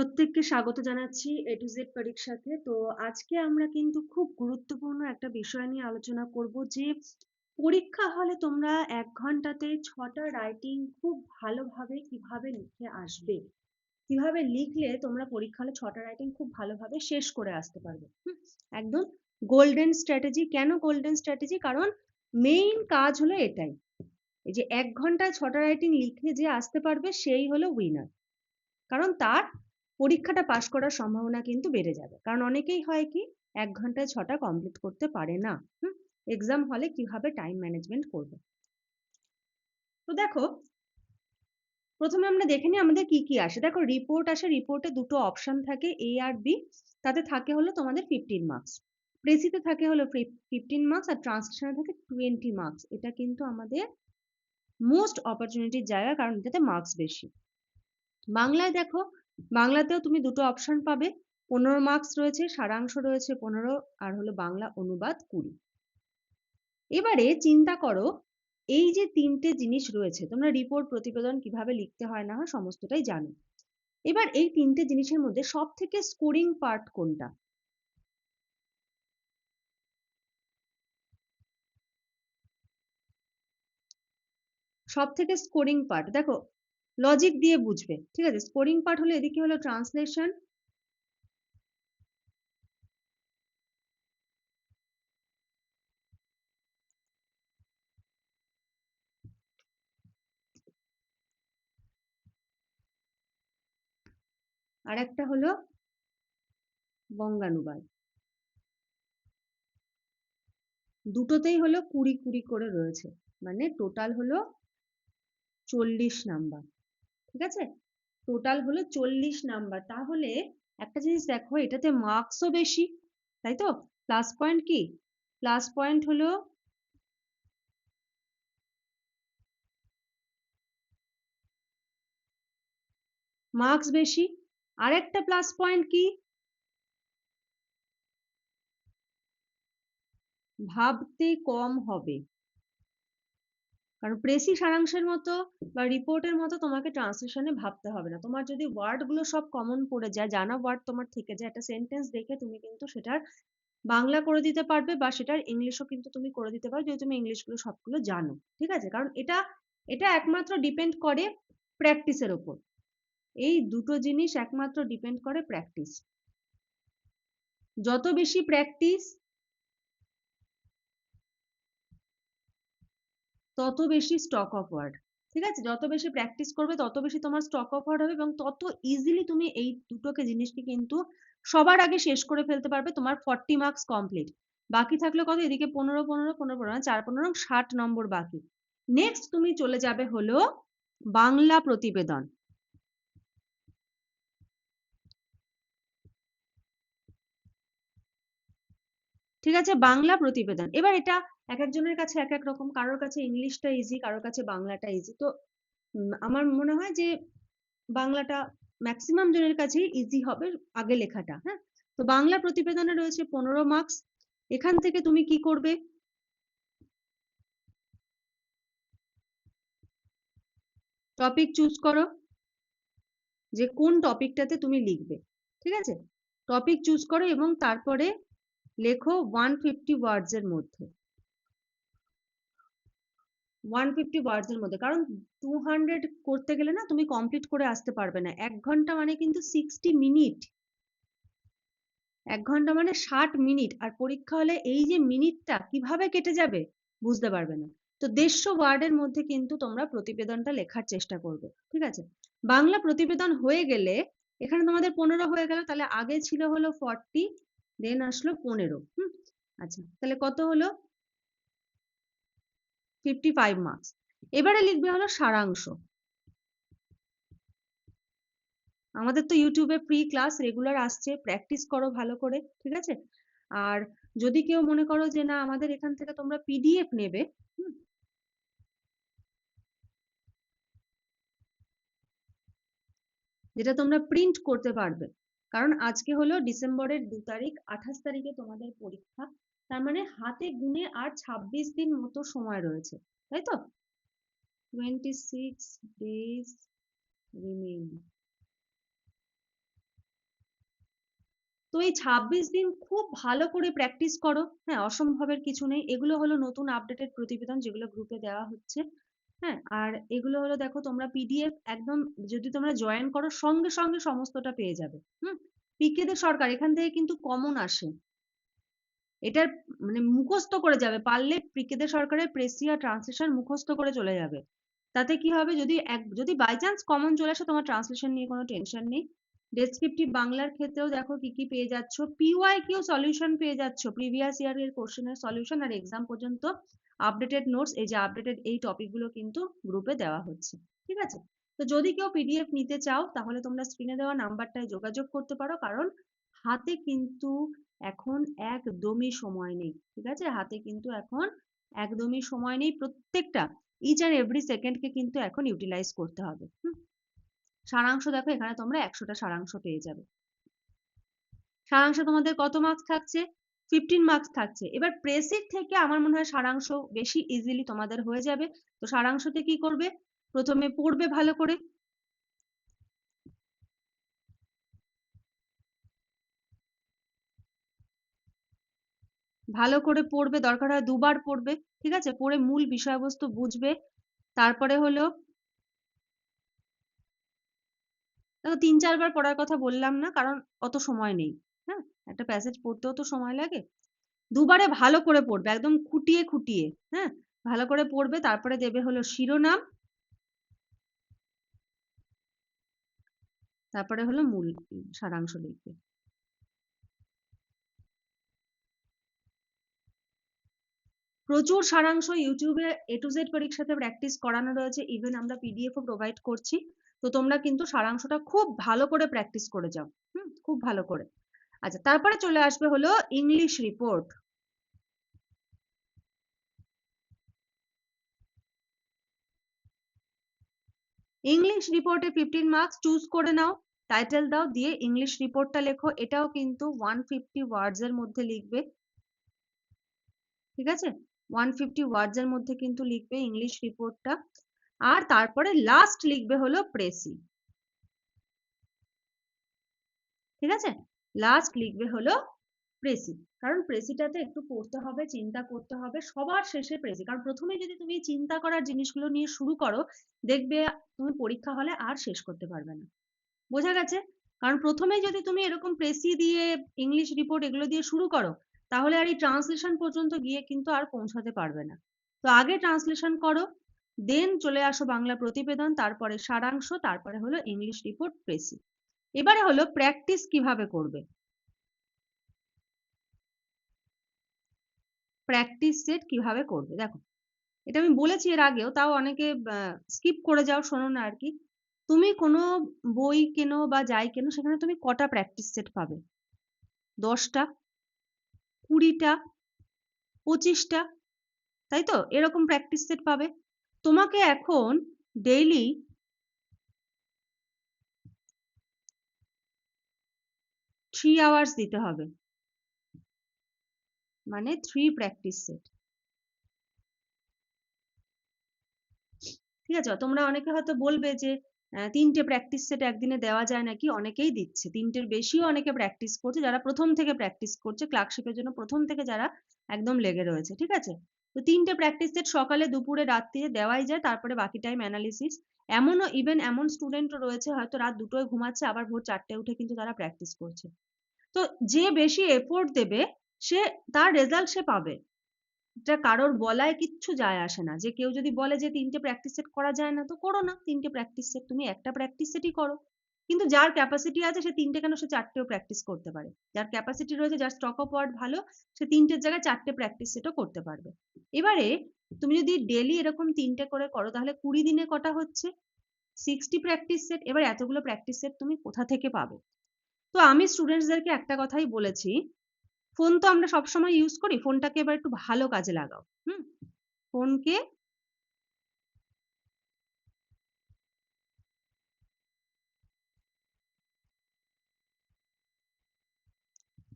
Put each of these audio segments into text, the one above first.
প্রত্যেককে স্বাগত জানাচ্ছি এ টু জেড পরীক্ষাতে তো আজকে আমরা কিন্তু খুব গুরুত্বপূর্ণ একটা বিষয় নিয়ে আলোচনা করব যে, পরীক্ষা হলে তোমরা এক ঘন্টাতে ছটা রাইটিং খুব ভালোভাবে কীভাবে লিখে আসবে? কীভাবে লিখলে তোমরা পরীক্ষা হলে ছটা রাইটিং খুব ভালোভাবে শেষ করে আসতে পারবে? একদম গোল্ডেন স্ট্র্যাটেজি কেন গোল্ডেন স্ট্র্যাটেজি কারণ মেইন কাজ হলো এটাই। যে এক ঘন্টায় ছটা রাইটিং লিখে যে আসতে পারবে, সেই হলো উইনার কারণ তার পরীক্ষাটা পাশ করার সম্ভাবনা কিন্তু বেড়ে যাবে। কারণ অনেকেই হয় কি, এক ঘন্টায় ছটা কমপ্লিট করতে পারে না। হুম? এক্সাম হলে কীভাবে টাইম ম্যানেজমেন্ট করবে? তো দেখো, প্রথমে আমরা দেখে নিই আমাদের কি কি আসে। দেখো রিপোর্ট আসে রিপোর্টে দুটো অপশন থাকে এ আর বি তাতে থাকে হলো তোমাদের ফিফটিন মার্কস প্রেসিতে থাকে হলো ফিফটিন মার্কস আর ট্রান্সলেশনে থাকে টোয়েন্টি মার্কস এটা কিন্তু আমাদের মোস্ট অপরচুনিটির জায়গা, কারণ এটাতে মার্কস বেশি। বাংলায় দেখো বাংলাতেও তুমি দুটো অপশন পাবে। পনেরো মার্কস রয়েছে, সারাংশ রয়েছে পনেরো, আর হলো বাংলা অনুবাদ কুড়ি। এবারে চিন্তা করো, এই যে তিনটে জিনিস রয়েছে, তোমরা রিপোর্ট প্রতিবেদন কীভাবে লিখতে হয় না হয় সমস্তটাই জানো। এবার এই তিনটে জিনিসের মধ্যে সব থেকে স্কোরিং পার্ট কোনটা? সব থেকে স্কোরিং পার্ট দেখো লজিক দিয়ে বুঝবে। ঠিক আছে? স্কোরিং পার্ট হলো এদিকে হলো ট্রান্সলেশন আর একটা হলো বঙ্গানুবাদ। দুটোতেই হলো কুড়ি কুড়ি করে রয়েছে। মানে টোটাল হলো চল্লিশ নাম্বার ঠিক আছে? টোটাল হলো চল্লিশ নাম্বার তাহলে একটা জিনিস দেখো, এটাতে মার্কসও বেশি, তাই তো? প্লাস পয়েন্ট কি? প্লাস পয়েন্ট হলো মার্কস বেশি, আরেকটা প্লাস পয়েন্ট কি? ভাবতে কম হবে। কারণ প্রেসি সারাংশের মতো বা রিপোর্টের মতো তোমাকে ট্রান্সলেশনে ভাবতে হবে না। তোমার যদি ওয়ার্ডগুলো সব কমন পড়ে যায়, জানা ওয়ার্ড তোমার থেকে যায়, একটা সেন্টেন্স দেখে তুমি কিন্তু সেটার বাংলা করে দিতে পারবে বা সেটার ইংলিশও কিন্তু তুমি করে দিতে পারবে যদি তুমি ইংলিশগুলো সবগুলো জানো, ঠিক আছে? কারণ এটা এটা একমাত্র ডিপেন্ড করে প্র্যাকটিসের ওপর এই দুটো জিনিস একমাত্র ডিপেন্ড করে প্র্যাকটিস যত বেশি প্র্যাকটিস তত বেশি স্টক অফ ওয়ার্ড ঠিক আছে? যত বেশি প্র্যাকটিস করবে, তত বেশি তোমার স্টক অফ ওয়ার্ড হবে এবং তত ইজিলি তুমি এই দুটোকে জিনিসকে কিন্তু সবার আগে শেষ করে ফেলতে পারবে তোমার ফর্টি মার্কস কমপ্লিট বাকি থাকলে কত? এদিকে পনেরো পনেরো পনেরো পনেরো মানে চার, পনেরো ষাট নম্বর বাকি। নেক্সট তুমি চলে যাবে হলো বাংলা প্রতিবেদন। ঠিক আছে? বাংলা প্রতিবেদন। এবার এটা এক একজনের কাছে এক এক রকম, কারোর কাছে ইংলিশটা ইজি কারোর কাছে বাংলাটা ইজি তো আমার মনে হয় যে বাংলাটা ম্যাক্সিমাম জনের কাছেই ইজি হবে আগে লেখাটা হ্যাঁ? তো বাংলা প্রতিবেদনে রয়েছে পনেরো মার্কস এখান থেকে তুমি কি করবে? টপিক চুজ করো। যে কোন টপিকটাতে তুমি লিখবে, ঠিক আছে? টপিক চুজ করো এবং তারপরে লেখো ওয়ান ফিফটি ওয়ার্ডস এর মধ্যে। ওয়ান ফিফটি ওয়ার্ডস এর মধ্যে। কারণ টু হান্ড্রেড করতে গেলে না তুমি কমপ্লিট করে আসতে পারবে না। এক ঘণ্টা মানে কিন্তু সিক্সটি মিনিট এক ঘণ্টা মানে ষাট মিনিট আর পরীক্ষা হলে এই যে মিনিটটা কীভাবে কেটে যাবে বুঝতে পারবে না। তো দেড়শো ওয়ার্ডের মধ্যে কিন্তু তোমরা প্রতিবেদনটা লেখার চেষ্টা করবে। ঠিক আছে? বাংলা প্রতিবেদন হয়ে গেলে এখানে তোমাদের পনেরো হয়ে গেল। তাহলে আগে ছিল হলো ফর্টি দেন আসলো পনেরো। হুম? আচ্ছা তাহলে কত হলো? ফিফটি ফাইভ মার্কস এবারে লিখবে হলো সারাংশ। আমাদের তো ইউটিউবে ফ্রি ক্লাস রেগুলার আসছে প্র্যাকটিস করো ভালো করে, ঠিক আছে? আর যদি কেউ মনে করো যে না, আমাদের এখান থেকে তোমরা পিডিএফ নেবে যেটা তোমরা প্রিন্ট করতে পারবে। কারণ আজকে হলো ডিসেম্বরের দু তারিখ, আঠাশ তারিখে তোমাদের পরীক্ষা। তার মানে হাতে গুনে আর ছাব্বিশ দিন মতো সময় রয়েছে, তাই তো? টোয়েন্টি সিক্স ডেজ রিমেইন তো এই ছাব্বিশ দিন খুব ভালো করে প্র্যাকটিস করো। হ্যাঁ অসম্ভবের কিছু নেই। এগুলো হলো নতুন আপডেটেড প্রতিবেদন যেগুলো গ্রুপে দেওয়া হচ্ছে। হ্যাঁ আর এগুলো হলো দেখো তোমরা পিডিএফ একদম যদি তোমরা জয়েন করো সঙ্গে সঙ্গে সমস্তটা পেয়ে যাবে। হুম পিকে দে সরকার এখান থেকে কিন্তু কমন আসে। এটার মানে মুখস্থ করে যাবে। পারলে পিকে দে সরকারের প্রেসিয়া ট্রান্সলেশন মুখস্থ করে চলে যাবে। তাতে কি হবে? যদি এক, যদি বাই চান্স কমন চলে আসে, তোমার ট্রান্সলেশন নিয়ে কোনো টেনশন নেই। ডেসক্রিপটিভ বাংলার ক্ষেত্রেও দেখো কি কি পেয়ে যাচ্ছ? পিওয়াই কিউ সলিউশন পেয়ে যাচ্ছ। প্রিভিয়াস ইয়ার এর কোশ্চেনের সলিউশন আর এক্সাম পর্যন্ত আপডেটেড নোটস এই যে আপডেটেড এই টপিকগুলো কিন্তু গ্রুপে দেওয়া হচ্ছে। ঠিক আছে? তো যদি কেউ পিডিএফ নিতে চাও, তাহলে তোমরা স্ক্রিনে দেওয়া নাম্বারটায় যোগাযোগ করতে পারো। কারণ হাতে কিন্তু এখন একদমই সময় নেই, ঠিক আছে? হাতে কিন্তু এখন একদমই সময় নেই, প্রত্যেকটা ইচ অ্যান্ড এভরি সেকেন্ডকে কিন্তু এখন ইউটিলাইজ করতে হবে সারাংশ দেখো, এখানে তোমরা একশোটা সারাংশ পেয়ে যাবে। সারাংশ তোমাদের কত মার্কস থাকছে? ফিফটিন মার্কস থাকছে। এবার প্রেসিড থেকে আমার মনে হয় সারাংশ বেশি ইজিলি তোমাদের হয়ে যাবে। তো সারাংশতে কি করবে? প্রথমে পড়বে ভালো করে ভালো করে পড়বে, দরকার হয় দুবার পড়বে, ঠিক আছে? পড়ে মূল বিষয়বস্তু বুঝবে। তারপরে হলো, দেখো তিন চারবার পড়ার কথা বললাম না, কারণ অত সময় নেই হ্যাঁ? একটা প্যাসেজ পড়তেও তো সময় লাগে। দুবারে ভালো করে পড়বে, একদম খুঁটিয়ে খুঁটিয়ে হ্যাঁ? ভালো করে পড়বে, তারপরে দেবে হলো শিরোনাম। তারপরে হলো মূল সারাংশ লিখবে। প্রচুর সারাংশ ইউটিউবে এ টু জেড পরীক্ষাতে প্র্যাকটিস করানো রয়েছে। ইভেন আমরা পিডিএফও প্রোভাইড করছি। তো তোমরা কিন্তু সারাংশটা খুব ভালো করে প্র্যাকটিস করে যাও। হুম, খুব ভালো করে। আচ্ছা তারপরে চলে আসবে হলো ইংলিশ রিপোর্ট ইংলিশ রিপোর্টে ফিফটিন মার্কস চুজ করে নাও। টাইটেল দাও, দিয়ে ইংলিশ রিপোর্টটা লেখো। এটাও কিন্তু ওয়ান ফিফটি ওয়ার্ডস এর মধ্যে লিখবে। ঠিক আছে? ওয়ান ফিফটি ওয়ার্ডস এর মধ্যে কিন্তু লিখবে ইংলিশ রিপোর্টটা আর তারপরে লাস্ট লিখবে হলো প্রেসি ঠিক আছে? লাস্ট লিখবে হলো প্রেসি কারণ প্রেসিটাতে একটু পড়তে হবে, চিন্তা করতে হবে, সবার শেষে প্রেসি কারণ প্রথমে যদি তুমি চিন্তা করার জিনিসগুলো নিয়ে শুরু করো, দেখবে তুমি পরীক্ষা হলে আর শেষ করতে পারবে না। বোঝা গেছে? কারণ প্রথমে যদি তুমি এরকম প্রেসি দিয়ে ইংলিশ রিপোর্ট এগুলো দিয়ে শুরু করো তাহলে আর এই ট্রান্সলেশন পর্যন্ত গিয়ে কিন্তু আর পৌঁছাতে পারবে না। তো আগে ট্রান্সলেশন করো দেন চলে আসো বাংলা প্রতিবেদন, তারপরে সারাংশ, তারপরে হলো ইংলিশ রিপোর্ট প্রেসি এবারে হলো প্র্যাকটিস কীভাবে করবে? প্র্যাকটিস সেট কীভাবে করবে? দেখো, এটা আমি বলেছি এর আগেও, তাও অনেকে স্কিপ করে যাও, শোনো না আর কি। তুমি কোনো বই কেনো বা যাই কেনো, সেখানে তুমি কটা প্র্যাকটিস সেট পাবে? দশটা কুড়িটা, পঁচিশটা, তাই তো? এরকম প্র্যাকটিস সেট পাবে। তোমাকে এখন ডেইলি থ্রি আওয়ার্স দিতে হবে। মানে থ্রি প্র্যাকটিস সেট ঠিক আছে? তোমরা অনেকে হয়তো বলবে যে তিনটে প্র্যাকটিস সেট একদিনে দেওয়া যায় নাকি অনেকেই দিচ্ছে। তিনটের বেশিও অনেকে প্র্যাকটিস করছে। যারা প্রথম থেকে প্র্যাকটিস করছে ক্লার্কশিপের জন্য প্রথম থেকে যারা একদম লেগে রয়েছে, ঠিক আছে? তো তিনটে প্র্যাকটিস সেট সকালে, দুপুরে, রাত্রিরে দেওয়াই যায়, তারপরে বাকি টাইম অ্যানালিসিস এমনও ইভেন এমন স্টুডেন্টও রয়েছে, হয়তো রাত দুটোয় ঘুমাচ্ছে, আবার ভোর চারটে উঠে কিন্তু তারা প্র্যাকটিস করছে। তো যে বেশি এফোর্ট দেবে, সে, তার রেজাল্ট সে পাবে। এটা কারোর বলায় কিচ্ছু যায় আসে না। যে কেউ যদি বলে যে তিনটে প্র্যাকটিস সেট করা যায় না, তো করো না। তিনটে প্র্যাকটিস সেট তুমি একটা প্র্যাকটিস সেটই করো। কিন্তু যার ক্যাপাসিটি আছে, সে তিনটে কেন সে চারটেও প্র্যাকটিস করতে পারে? যার ক্যাপাসিটি রয়েছে, যার স্টক অফ ওয়ার্ড ভালো, সে তিনটের জায়গায় চারটে প্র্যাকটিস সেটও করতে পারবে। এবারে তুমি যদি ডেলি এরকম তিনটে করে করো, তাহলে কুড়ি দিনে কটা হচ্ছে? সিক্সটি প্র্যাকটিস সেট এবার এতগুলো প্র্যাকটিস সেট তুমি কোথা থেকে পাবে? তো আমি স্টুডেন্টসদেরকে একটা কথাই বলেছি ফোন তো আমরা সবসময় ইউজ করি ফোনটাকে এবার একটু ভালো কাজে লাগাও, হুম? ফোনকে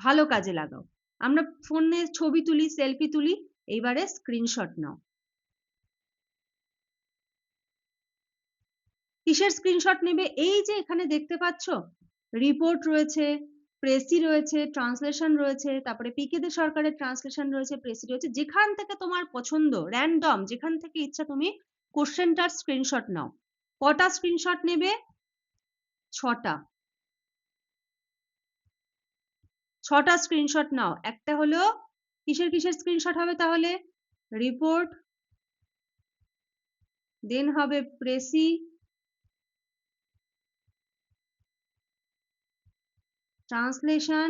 ভালো কাজে লাগাও। আমরা ফোনে ছবি তুলি সেলফি তুলি এইবারে স্ক্রিনশট নাও। কিসের স্ক্রিনশট নেবে? এই যে এখানে দেখতে পাচ্ছ রিপোর্ট রয়েছে প্রেসি রয়েছে ট্রান্সলেশন রয়েছে, তারপরে পিকে দে সরকারের ট্রান্সলেশন রয়েছে প্রেসি রয়েছে। যেখান থেকে তোমার পছন্দ র্যান্ডম যেখান থেকে ইচ্ছা তুমি কোশ্চেনটার স্ক্রিনশট নাও। কটা স্ক্রিনশট নেবে? ছটা। ছটা স্ক্রিনশট নাও। একটা হলো, কিসের কিসের স্ক্রিনশট হবে তাহলে? রিপোর্ট দেন হবে প্রেসি ট্রান্সলেশন,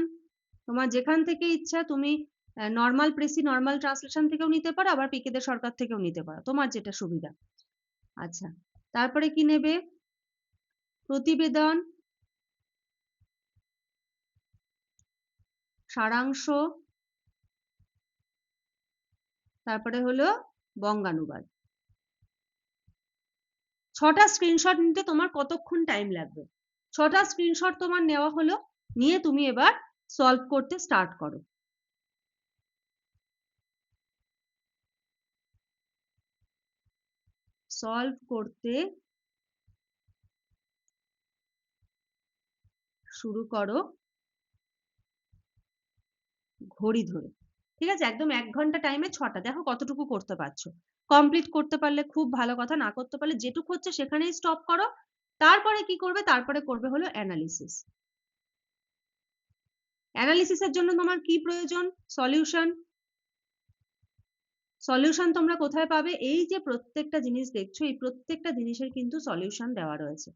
তোমার যেখান থেকে ইচ্ছা তুমি নর্মাল প্রেসি নর্মাল ট্রান্সলেশন থেকেও নিতে পারো, আবার পিকেদের সরকার থেকেও নিতে পারো। তোমার যেটা সুবিধা। আচ্ছা তারপরে কি নেবে? প্রতিবেদন, সারাংশ, তারপরে হলো বঙ্গানুবাদ। ছটা স্ক্রিনশট নিতে তোমার কতক্ষণ টাইম লাগবে? ছটা স্ক্রিনশট তোমার নেওয়া হলো নিয়ে তুমি এবার সলভ করতে স্টার্ট করো। সলভ করতে শুরু করো ঘড়ি ধরে। ঠিক আছে? একদম এক ঘণ্টা টাইমে ছটা। দেখো কতটুকু করতে পারছ। কমপ্লিট করতে পারলে খুব ভালো কথা, না করতে পারলে যেটুকু হচ্ছে সেখানেই স্টপ করো। তারপরে কি করবে? তারপরে করবে হলো অ্যানালিসিস অ্যানালিসিসের জন্য তোমার কি প্রয়োজন? সলিউশন সলিউশন তোমরা কোথায় পাবে? এই যে প্রত্যেকটা জিনিস দেখছ, এই প্রত্যেকটা জিনিসের কিন্তু সলিউশন দেওয়া রয়েছে।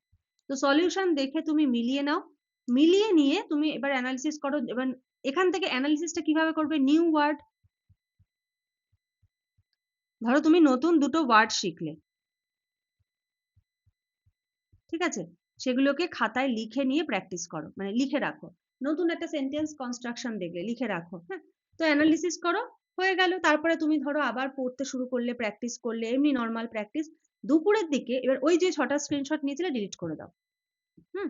তো সলিউশন দেখে তুমি মিলিয়ে নাও। মিলিয়ে নিয়ে তুমি এবার অ্যানালিসিস করো, এবার এখান থেকে অ্যানালিসিসটা কীভাবে করবে? নিউ ওয়ার্ড ধরো তুমি নতুন দুটো ওয়ার্ড শিখলে। ঠিক আছে? সেগুলোকে খাতায় লিখে নিয়ে প্র্যাকটিস করো মানে লিখে রাখো। নতুন একটা সেন্টেন্স কনস্ট্রাকশন দেখলে, লিখে রাখো হ্যাঁ? তো অ্যানালিসিস করো, হয়ে গেল। তারপরে তুমি ধরো আবার পড়তে শুরু করলে প্র্যাকটিস করলে, এমনি নর্মাল প্র্যাকটিস দুপুরের দিকে এবার ওই যে ছটা স্ক্রিনশট নিয়েছিলে ডিলিট করে দাও। হুম?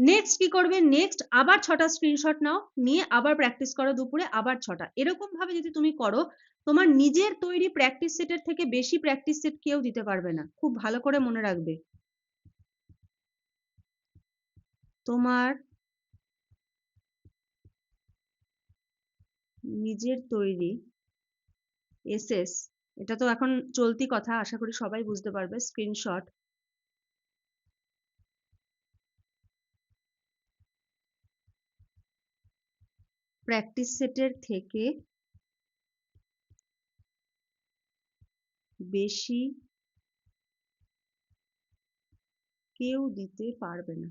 নেক্সট কি করবে? নেক্সট আবার ছটা স্ক্রিনশট নাও, নিয়ে আবার প্র্যাকটিস করো দুপুরে, আবার ছটা। এরকম ভাবে যদি তুমি করো, তোমার নিজের তৈরি প্র্যাকটিস সেটের থেকে বেশি প্র্যাকটিস সেট কেউ দিতে পারবে না। খুব ভালো করে মনে রাখবে। তোমার নিজের তৈরি এসএস এটা তো এখন চলতি কথা, আশা করি সবাই বুঝতে পারবে স্ক্রিনশট প্র্যাকটিস সেটের থেকে বেশি কেউ দিতে পারবে না।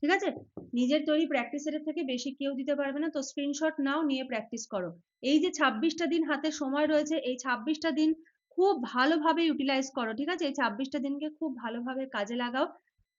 ঠিক আছে? নিজের তৈরি প্র্যাকটিস সেটের থেকে বেশি কেউ দিতে পারবে না। তো স্ক্রিনশট নাও, নিয়ে প্র্যাকটিস করো। এই যে ছাব্বিশটা দিন হাতে সময় রয়েছে, এই ছাব্বিশটা দিন খুব ভালোভাবে ইউটিলাইজ করো, ঠিক আছে? এই ছাব্বিশটা দিনকে খুব ভালোভাবে কাজে লাগাও।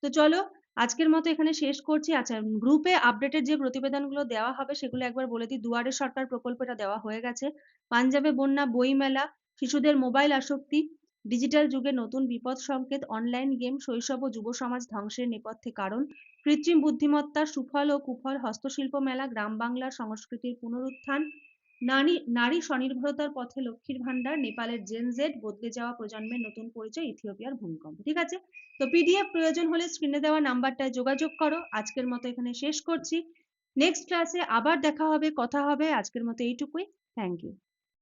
তো চলো আজকের মতো এখানে শেষ করছি। আচ্ছা গ্রুপে আপডেটেড যে প্রতিবেদনগুলো দেওয়া হবে, সেগুলো একবার বলে দিই। দুয়ারে সরকার প্রকল্পটা দেওয়া হয়ে গেছে। পাঞ্জাবে বন্যা, বইমেলা, শিশুদের মোবাইল আসক্তি ডিজিটাল যুগে নতুন বিপদ সংকেত অনলাইন গেম শৈশব ও যুব সমাজ ধ্বংসের নেপথ্যে কারণ, কৃত্রিম বুদ্ধিমত্তার সুফল ও কুফল, হস্তশিল্প মেলা, গ্রাম বাংলার সংস্কৃতির পুনরুত্থান নারী নারী স্বনির্ভরতার পথে লক্ষ্মীর ভান্ডার নেপালের জেনজেড বদলে যাওয়া প্রজন্মের নতুন পরিচয়, ইথিওপিয়ার ভূমিকম্প। ঠিক আছে? তো পিডিএফ প্রয়োজন হলে স্ক্রিনে দেওয়া নাম্বারটায় যোগাযোগ করো। আজকের মতো এখানে শেষ করছি। নেক্সট ক্লাসে আবার দেখা হবে, কথা হবে। আজকের মতো এইটুকুই। Thank you